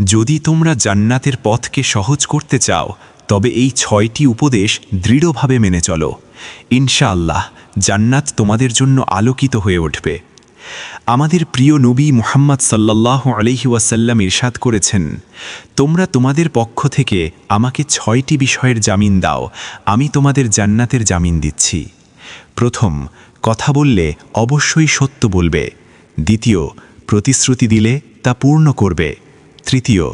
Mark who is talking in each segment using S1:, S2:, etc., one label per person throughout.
S1: যদি তোমরা জান্নাতের পথকে সহজ করতে চাও, তবে এই ছয়টি উপদেশ দৃঢ়ভাবে মেনে চলো। ইনশাআল্লাহ, জান্নাত তোমাদের জন্য আলোকিত হয়ে উঠবে। আমাদের প্রিয় নবী মুহাম্মদ সাল্লাল্লাহু আলহি ওয়াসাল্লাম ইরশাদ করেছেন, তোমরা তোমাদের পক্ষ থেকে আমাকে ছয়টি বিষয়ের জামিন দাও, আমি তোমাদের জান্নাতের জামিন দিচ্ছি। প্রথম, কথা বললে অবশ্যই সত্য বলবে। দ্বিতীয়, প্রতিশ্রুতি দিলে তা পূর্ণ করবে। তৃতীয়,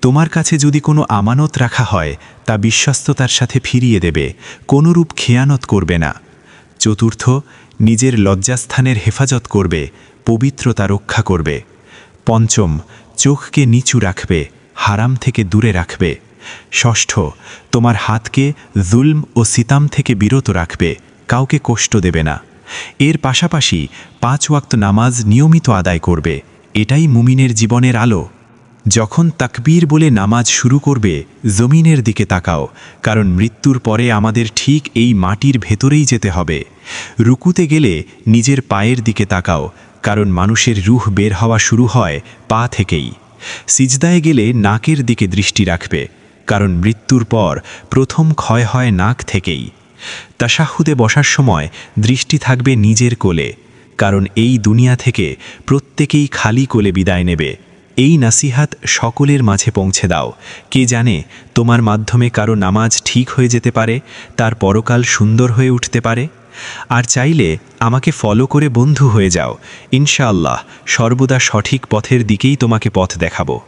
S1: তোমার কাছে যদি কোনো আমানত রাখা হয়, তা বিশ্বস্ততার সাথে ফিরিয়ে দেবে, কোনোরূপ খেয়ানত করবে না। চতুর্থ, নিজের লজ্জাস্থানের হেফাজত করবে, পবিত্রতা রক্ষা করবে। পঞ্চম, চোখকে নিচু রাখবে, হারাম থেকে দূরে রাখবে। ষষ্ঠ, তোমার হাতকে জুলম ও সিতাম থেকে বিরত রাখবে, কাউকে কষ্ট দেবে না। এর পাশাপাশি পাঁচ ওয়াক্ত নামাজ নিয়মিত আদায় করবে, এটাই মুমিনের জীবনের আলো। যখন তাকবীর বলে নামাজ শুরু করবে, জমিনের দিকে তাকাও, কারণ মৃত্যুর পরে আমাদের ঠিক এই মাটির ভেতরেই যেতে হবে। রুকুতে গেলে নিজের পায়ের দিকে তাকাও, কারণ মানুষের রুহ বের হওয়া শুরু হয় পা থেকেই। সিজদায় গেলে নাকের দিকে দৃষ্টি রাখবে, কারণ মৃত্যুর পর প্রথম ক্ষয় হয় নাক থেকেই। তাসাহুদে বসার সময় দৃষ্টি থাকবে নিজের কোলে, কারণ এই দুনিয়া থেকে প্রত্যেকেই খালি কোলে বিদায় নেবে। এই নাসিহাত সকলের মাঝে পৌঁছে দাও। কে জানে তোমার মাধ্যমে কারও নামাজ ঠিক হয়ে যেতে পারে, তার পরকাল সুন্দর হয়ে উঠতে পারে? আর চাইলে আমাকে ফলো করে বন্ধু হয়ে যাও। ইনশাআল্লাহ সর্বদা সঠিক পথের দিকেই তোমাকে পথ দেখাবো।